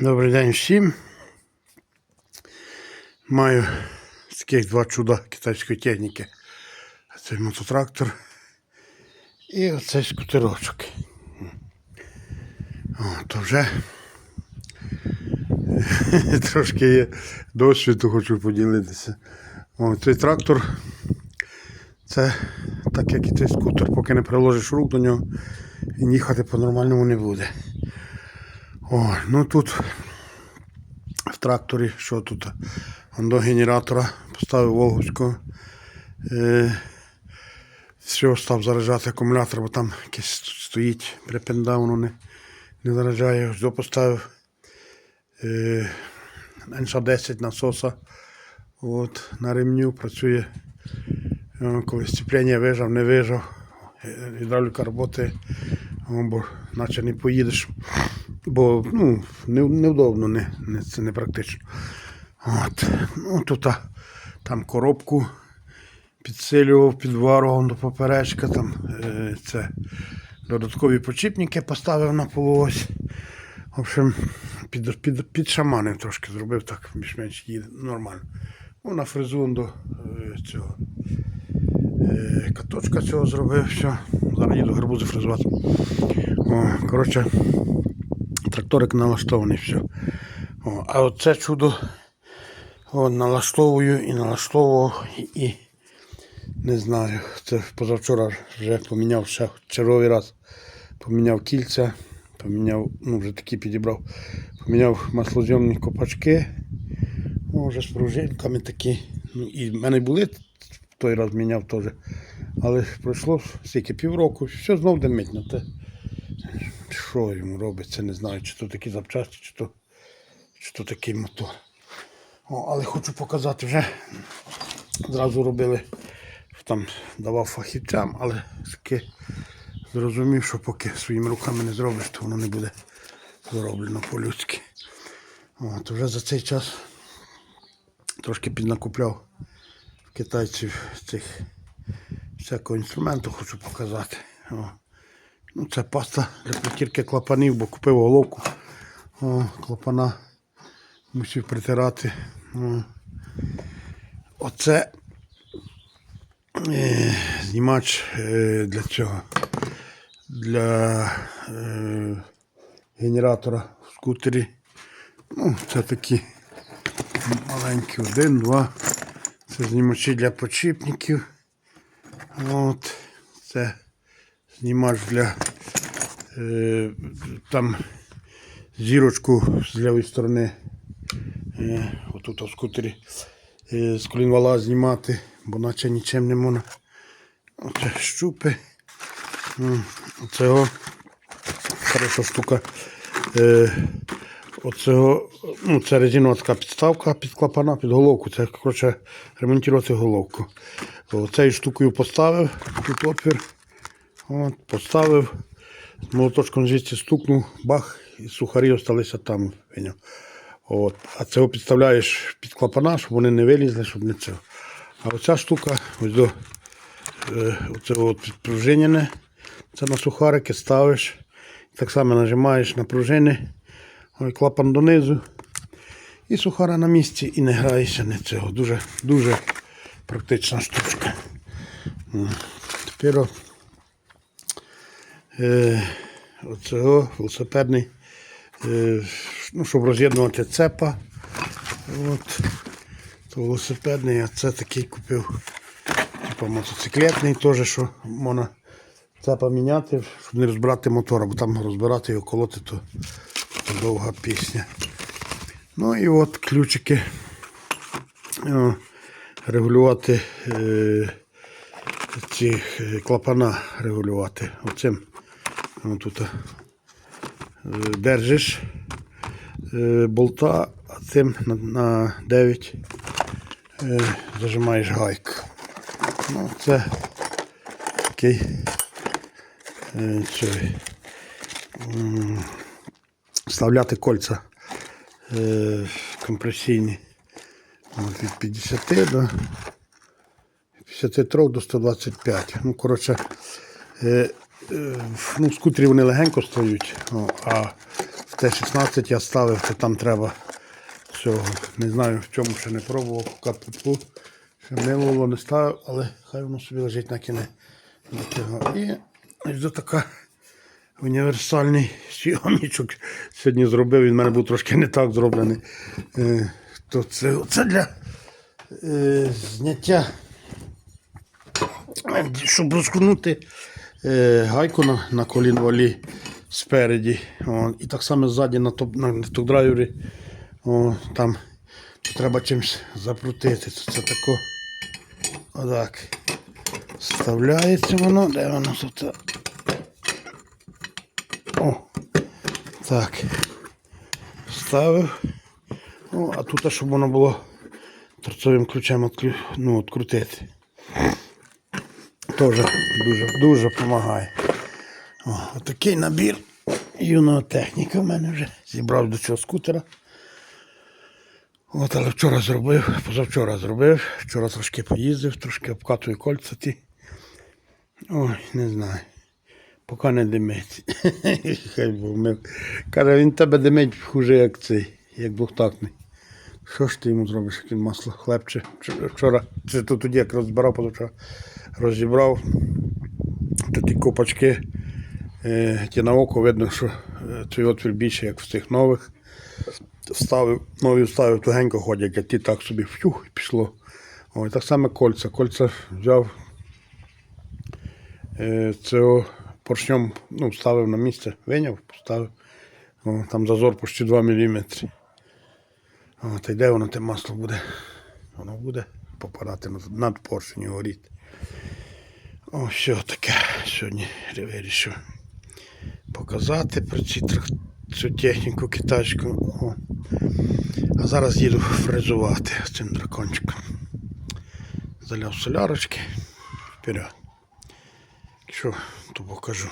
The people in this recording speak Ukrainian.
Добрий день всім. Маю таких два чуда китайської техніки. Цей мототрактор і оцей скутерочок. О, то вже трошки є досвіду, хочу поділитися. О, цей трактор це так як і цей скутер, поки не приложиш рук до нього, він їхати по-нормальному не буде. О, ну тут в тракторі, що тут? До генератора поставив Волговського. Е, все, став заряджати акумулятор, бо там якийсь стоїть припинда, не, не заряджає. До поставив е, НШ-10 насоса. От, на ремню працює. Е, Коли сцеплення вижав, не вижав. Гідравліка О, бо наче не поїдеш. Бо ну, не, невдобно, не, не, це не практично. От. Ну, тут там коробку підсилював, підварував до поперечка. Там, е, це додаткові почіпники поставив на полуось. В общем, під, під, під шаманив трошки зробив так, більш-менш їде нормально. Ну, на фрезу до е, цього. Е, каточка цього зробив, все. Зараз їду гарбузи фрезувати. О, коротше, тракторик налаштований, все. О, а оце чудо о, налаштовую і налаштовував і, не знаю. Це позавчора вже поміняв ще черговий раз. Поміняв кільця, поміняв, ну вже такі підібрав, поміняв маслозйомні копачки. О, вже з пружинками такі. Ну, і в мене були той раз міняв теж. Але пройшло стільки півроку, все знов димить. Що йому робиться, не знаю, чи то такі запчасті, чи то, чи то такий мотор. О, але хочу показати вже. Зразу робили, там давав фахівцям, але таки зрозумів, що поки своїми руками не зробиш, то воно не буде зроблено по-людськи. От, вже за цей час трошки піднакупляв китайців цих всякого інструменту, хочу показати. О. Ну, це паста для притірки клапанів, бо купив головку. О, клапана мусив притирати. О. Оце е, знімач е, для цього. Для е, генератора в скутері. Ну, це такі маленькі один, два. Це знімачі для подшипників. От. Це знімач для е, там зірочку з лівої сторони. Е, отут у скутері е, з колінвала знімати, бо наче нічим не можна. Оце щупи. Оцього хороша штука. Е, оцього, ну, це резинова така підставка під клапана, під головку. Це коротше ремонтувати головку. Оцею штукою поставив, тут отвір. От, поставив, молоточком звідси стукнув, бах, і сухарі залишилися там. От. А цього підставляєш під клапана, щоб вони не вилізли, щоб не це. А оця штука, ось до е, оце от підпружинене, це на сухарики ставиш. Так само нажимаєш на пружини, ой, клапан донизу. І сухара на місці і не граєшся не цього. Дуже, дуже практична штучка. Тепер е, оцього велосипедний, е, ну, щоб роз'єднувати цепа. От. То велосипедний, а це такий купив. Типа мотоциклетний теж, що можна цепа міняти, щоб не розбирати мотора, бо там розбирати його колоти, то, то довга пісня. Ну і от ключики. О, регулювати е, ці е, клапана регулювати. Оцим тут е, держиш е, болта, а цим на, на 9 е, зажимаєш гайку. Ну, це такий цей, вставляти кольця компресійні. От, від 50 до 53 до 125. Ну, коротше, ну, скутері вони легенько стоять, о, а Т-16 я ставив, то там треба всього. Не знаю, в чому ще не пробував, КПП. Ще мило не ставив, але хай воно собі лежить на кіне. І ось така універсальний сйомничок сьогодні зробив. Він в мене був трошки не так зроблений. Е, то це, це для е, зняття, е, щоб розкрутити е, гайку на, на колінвалі спереді. О, і так само ззаді на, топ, на, на. Там треба чимось запрутити. Це, тако. Отак. Вставляється воно, де воно тут? О, так. Вставив. Ну, а тут, щоб воно було торцовим ключем ну, відкрутити. Теж дуже, дуже допомагає. О, отакий набір юного техніка в мене вже зібрав до цього скутера. От, але вчора зробив, позавчора зробив, вчора трошки поїздив, трошки обкатую кольця ті. Ой, не знаю. Поки не димить. Хай Бог мив. Каже, він тебе димить хуже, як цей, як двохтактний. Що ж ти йому зробиш, як він масло хлебче? Вчора, чи то тоді, як розбирав, позавчора розібрав, то ті копачки, е, ті на око видно, що той отвір більше, як в тих нових. Вставив, нові вставив, тугенько ходять, а ті так собі втюх і пішло. Ой, так само кольця. Кольця взяв е, цього поршнем ну, вставив на місце, виняв, поставив. О, там зазор почти 2 мм. О, та йде воно те масло буде. Воно буде попадати над поршень і горіти. О, що таке сьогодні вирішив показати про цю техніку китайську. О. А зараз їду фрезувати цим дракончиком. Заляв солярочки. Вперед. Що, то покажу.